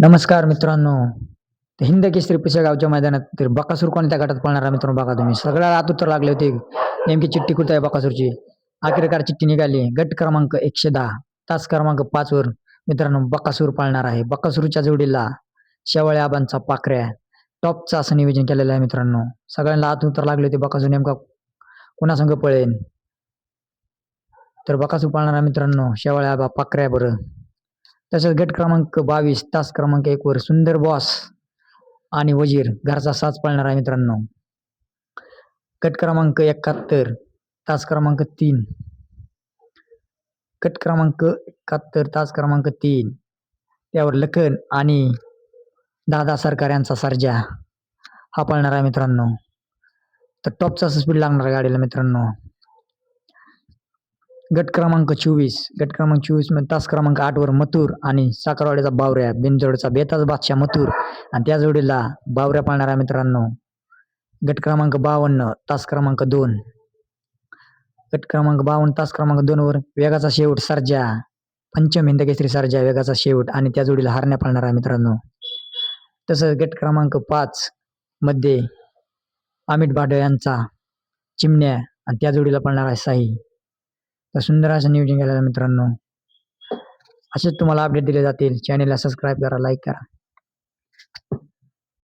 नमस्कार मित्रांनो. हिंद केसरी पुसेगावच्या मैदानात तर बकासूर कोणत्या गटात पळणारा मित्रांनो बघा तुम्ही. सगळ्या आत उत्तर लागले होते. नेमकी चिठ्ठी कुठे आहे बकासूरची? आखिरकार चिठ्ठी निघाली. गट क्रमांक एकशे दहा. तास क्रमांक पाचवर मित्रांनो बकासूर पाळणार आहे. बकासूरच्या जोडीला शेवाळे आबांचा पाखऱ्या. टॉपचं असं नियोजन केलेलं आहे मित्रांनो. सगळ्यांना आत उत्तर लागले होते बकासूर नेमका कुणासंग पळेल? तर बकासूर पाळणारा मित्रांनो शेवाळ्या आबा पाखऱ्या बरं. तसेच गट क्रमांक बावीस तास क्रमांक एक वर सुंदर बॉस आणि वजीर घरचा साच पळणार आहे मित्रांनो. गट क्रमांक एकाहत्तर तास क्रमांक तीन. गट क्रमांक एकाहत्तर तास क्रमांक तीन. त्यावर लखन आणि दादा सरकार यांचा सर्जा हा पळणार आहे मित्रांनो. तर टॉपचा स्पीड लागणार गाडीला मित्रांनो. गट क्रमांक चोवीस. गट क्रमांक चोवीसमध्ये तास क्रमांक आठ वर मथुर आणि साखरवाडीचा बावऱ्या बिनजोडचा बेताज बादशाह मथुर. आणि त्या जोडीला बावऱ्या पाळणारा मित्रांनो गट क्रमांक बावन्न तास क्रमांक दोन. गट क्रमांक बावन्न तास क्रमांक दोन वर वेगाचा शेवट सर्जा पंचम हिंदकेसरी सर्जा वेगाचा शेवट आणि त्या जोडीला हारण्या पाळणारा मित्रांनो. तसंच गट क्रमांक पाच मध्ये अमित भाडे यांचा चिमण्या आणि त्या जोडीला पळणार आहे साई. तर सुंदर असं नियोजन केलेलं मित्रांनो. असेच तुम्हाला अपडेट दिले जातील. चॅनेलला सबस्क्राईब करा लाईक करा.